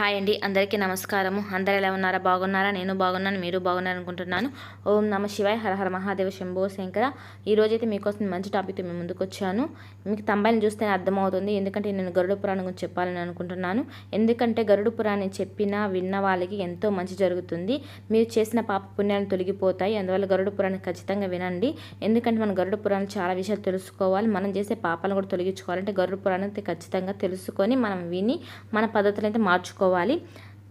Hi అండి. అందరికీ నమస్కారము. అందరు ఎలా ఉన్నారా? బాగున్నారా? నేను బాగున్నాను. మీరు బాగున్నారు అనుకుంటున్నాను ఓం నమ శివాయ హరహర మహాదేవ శంభో శంకర. ఈ అయితే మీకోసం మంచి టాపిక్తో మేము ముందుకు వచ్చాను. మీకు తంబాయిని చూస్తేనే అర్థమవుతుంది. ఎందుకంటే నేను గరుడ పురాణం గురించి చెప్పాలని అనుకుంటున్నాను. ఎందుకంటే గరుడ పురాణం చెప్పినా విన్న వాళ్ళకి ఎంతో మంచి జరుగుతుంది. మీరు చేసిన పాప పుణ్యాలు తొలగిపోతాయి. అందువల్ల గరుడ పురాణం ఖచ్చితంగా వినండి. ఎందుకంటే మనం గరుడ పురాణం చాలా విషయాలు తెలుసుకోవాలి. మనం చేసే పాపాలను కూడా తొలగించుకోవాలంటే గరుడ పురాణం ఖచ్చితంగా తెలుసుకొని మనం విని మన పద్ధతులు అయితే మార్చుకోవాలి.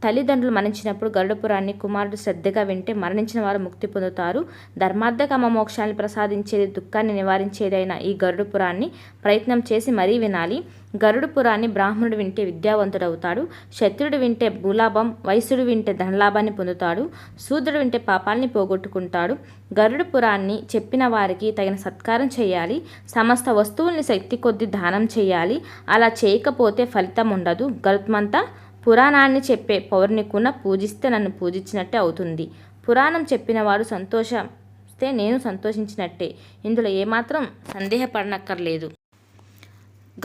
తల్లిదండ్రులు మరణించినప్పుడు గరుడపురాన్ని కుమారుడు శ్రద్ధగా వింటే మరణించిన వారు ముక్తి పొందుతారు. ధర్మార్థకమ మోక్షాన్ని ప్రసాదించేది దుఃఖాన్ని నివారించేదైన ఈ గరుడు పురాన్ని ప్రయత్నం చేసి మరీ వినాలి. గరుడు పురాన్ని బ్రాహ్మణుడు వింటే విద్యావంతుడవుతాడు. శత్రుడు వింటే భూలాభం వైశ్యుడు వింటే ధనలాభాన్ని పొందుతాడు. శూద్రుడు వింటే పాపాల్ని పోగొట్టుకుంటాడు. గరుడు పురాన్ని చెప్పిన వారికి తగిన సత్కారం చేయాలి. సమస్త వస్తువుల్ని శక్తి కొద్ది దానం చేయాలి. అలా చేయకపోతే ఫలితం ఉండదు. గరుత్మంతా పురాణాన్ని చెప్పే పౌర్ణికున పూజిస్తే నన్ను పూజించినట్టే అవుతుంది. పురాణం చెప్పిన వారు సంతోషిస్తే నేను సంతోషించినట్టే. ఇందులో ఏమాత్రం సందేహపడనక్కర్లేదు.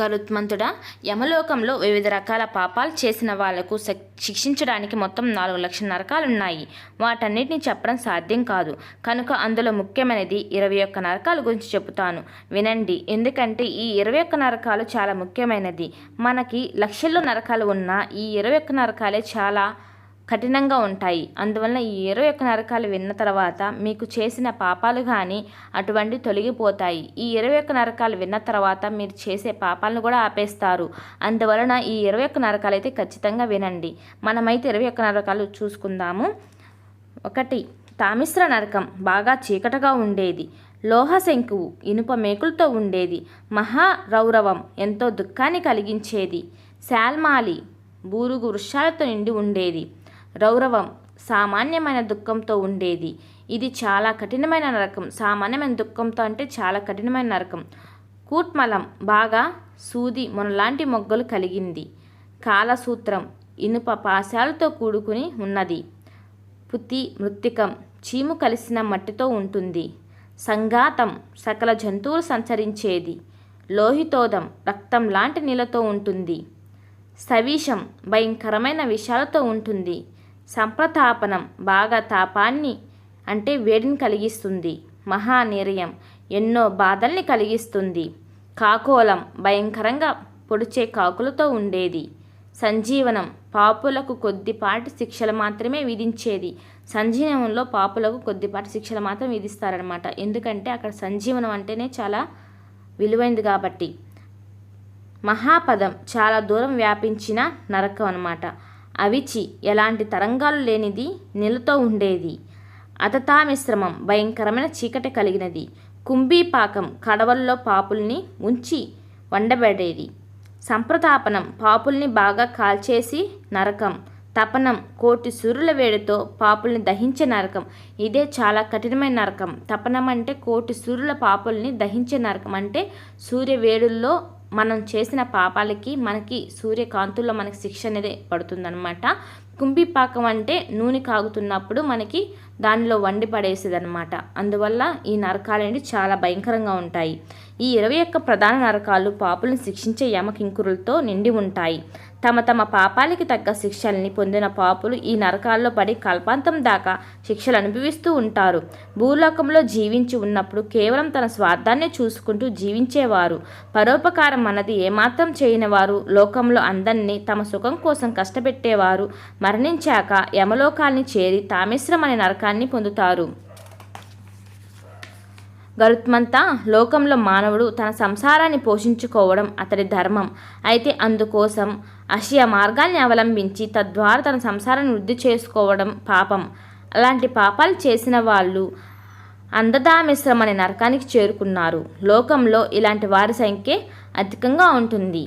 గరుత్మంతుడా? యమలోకంలో వివిధ రకాల పాపాలు చేసిన వాళ్ళకు శిక్షించడానికి మొత్తం నాలుగు లక్షల నరకాలున్నాయి. వాటన్నిటిని చెప్పడం సాధ్యం కాదు. కనుక అందులో ముఖ్యమైనది ఇరవై ఒక్క నరకాల గురించి చెబుతాను. వినండి. ఎందుకంటే ఈ ఇరవై ఒక్క నరకాలు చాలా ముఖ్యమైనది. మనకి లక్షల్లో నరకాలు ఉన్నా ఈ ఇరవై ఒక్క నరకాలే చాలా కఠినంగా ఉంటాయి. అందువలన ఈ ఇరవై ఒక్క నరకాలు విన్న తర్వాత మీకు చేసిన పాపాలు కానీ అటువంటి తొలగిపోతాయి. ఈ ఇరవై ఒక్క నరకాలు విన్న తర్వాత మీరు చేసే పాపాలను కూడా ఆపేస్తారు. అందువలన ఈ ఇరవై ఒక్క నరకాలు అయితే ఖచ్చితంగా వినండి. మనమైతే ఇరవై ఒక్క నరకాలు చూసుకుందాము. ఒకటి తామిశ్ర నరకం బాగా చీకటగా ఉండేది. లోహ శంకువు ఇనుప మేకులతో ఉండేది. మహారౌరవం ఎంతో దుఃఖాన్ని కలిగించేది. శాల్మాలి బూరుగు వృక్షాలతో నిండి ఉండేది. రౌరవం సామాన్యమైన దుఃఖంతో ఉండేది. ఇది చాలా కఠినమైన నరకం. సామాన్యమైన దుఃఖంతో అంటే చాలా కఠినమైన నరకం. కూట్మలం బాగా సూది మొనలాంటి మొగ్గలు కలిగింది. కాలసూత్రం ఇనుప పాశాలతో కూడుకుని ఉన్నది. పుతి మృత్తికం చీము కలిసిన మట్టితో ఉంటుంది. సంఘాతం సకల జంతువులు సంచరించేది. లోహితోదం రక్తం లాంటి నీళ్ళతో ఉంటుంది. సవీషం భయంకరమైన విషాలతో ఉంటుంది. సంప్రతాపనం బాగా తాపాన్ని అంటే వేడిని కలిగిస్తుంది. మహానిర్యం ఎన్నో బాధల్ని కలిగిస్తుంది. కాకోలం భయంకరంగా పొడిచే కాకులతో ఉండేది. సంజీవనం పాపులకు కొద్దిపాటి శిక్షలు మాత్రమే విధించేది. సంజీవనంలో పాపులకు కొద్దిపాటి శిక్షలు మాత్రం విధిస్తారనమాట ఎందుకంటే అక్కడ సంజీవనం అంటేనే చాలా విలువైంది కాబట్టి. మహాపదం చాలా దూరం వ్యాపించిన నరకం అనమాట అవిచి ఎలాంటి తరంగాలు లేనిది నిలతో ఉండేది. అతతామిశ్రమం భయంకరమైన చీకటి కలిగినది. కుంభీపాకం కడవల్లో పాపుల్ని ఉంచి వండబడేది. సంప్రతాపనం పాపుల్ని బాగా కాల్చేసి నరకం. తపనం కోటి సూర్యుల వేడితో పాపుల్ని దహించే నరకం. ఇదే చాలా కఠినమైన నరకం. తపనం అంటే కోటి సూర్యుల పాపుల్ని దహించే నరకం. అంటే సూర్య వేడుల్లో మనం చేసిన పాపాలకి మనకి సూర్యకాంతుల్లో మనకి శిక్ష అనేది పడుతుందనమాట కుంభిపాకం అంటే నూనె కాగుతున్నప్పుడు మనకి దానిలో వండి పడేసేదనమాట అందువల్ల ఈ నరకాలు అనేవి చాలా భయంకరంగా ఉంటాయి. ఈ ఇరవై ఒక్క ప్రధాన నరకాలు పాపులను శిక్షించే యమకింకురులతో నిండి ఉంటాయి. తమ తమ పాపాలకి తగ్గ శిక్షల్ని పొందిన పాపులు ఈ నరకాల్లో పడి కల్పాంతం దాకా శిక్షలు అనుభవిస్తూ ఉంటారు. భూలోకంలో జీవించి ఉన్నప్పుడు కేవలం తన స్వార్థాన్ని చూసుకుంటూ జీవించేవారు. పరోపకారం అన్నది ఏమాత్రం చేయని వారు లోకంలో అందరినీ తమ సుఖం కోసం కష్టపెట్టేవారు. మరణించాక యమలోకాల్ని చేరి తామేశ్వరం అనే నరకాన్ని పొందుతారు. గరుత్మంతా లోకంలో మానవుడు తన సంసారాన్ని పోషించుకోవడం అతడి ధర్మం. అయితే అందుకోసం అశయ మార్గాల్ని అవలంబించి తద్వారా తన సంసారాన్ని వృద్ధి చేసుకోవడం పాపం. అలాంటి పాపాలు చేసిన వాళ్ళు అందదామిశ్రం అనే నరకానికి చేరుకున్నారు. లోకంలో ఇలాంటి వారి సంఖ్య అధికంగా ఉంటుంది.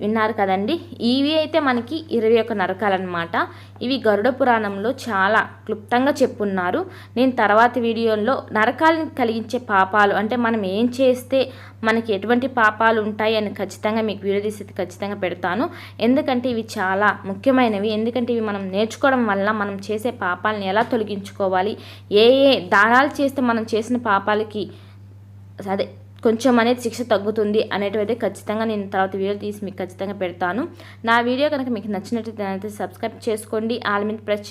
విన్నారు కదండి. ఇవి అయితే మనకి ఇరవై ఒక నరకాలన్నమాట. ఇవి గరుడ పురాణంలో చాలా క్లుప్తంగా చెప్పున్నారు. నేను తర్వాత వీడియోలో నరకాలను కలిగించే పాపాలు అంటే మనం ఏం చేస్తే మనకి ఎటువంటి పాపాలు ఉంటాయి అని ఖచ్చితంగా మీకు వీడియో తీసి ఖచ్చితంగా పెడతాను. ఎందుకంటే ఇవి చాలా ముఖ్యమైనవి. ఎందుకంటే ఇవి మనం నేర్చుకోవడం వల్ల మనం చేసే పాపాలను ఎలా తొలగించుకోవాలి? ఏ ఏ దానాలు చేస్తే మనం చేసిన పాపాలకి అదే కొంచెం అనేది శిక్ష తగ్గుతుంది అనేటివైతే ఖచ్చితంగా నేను తర్వాత వీడియో తీసి మీకు ఖచ్చితంగా పెడతాను. నా వీడియో కనుక మీకు నచ్చినట్లయితే సబ్స్క్రైబ్ చేసుకోండి. ఆల్ మీద ప్రెస్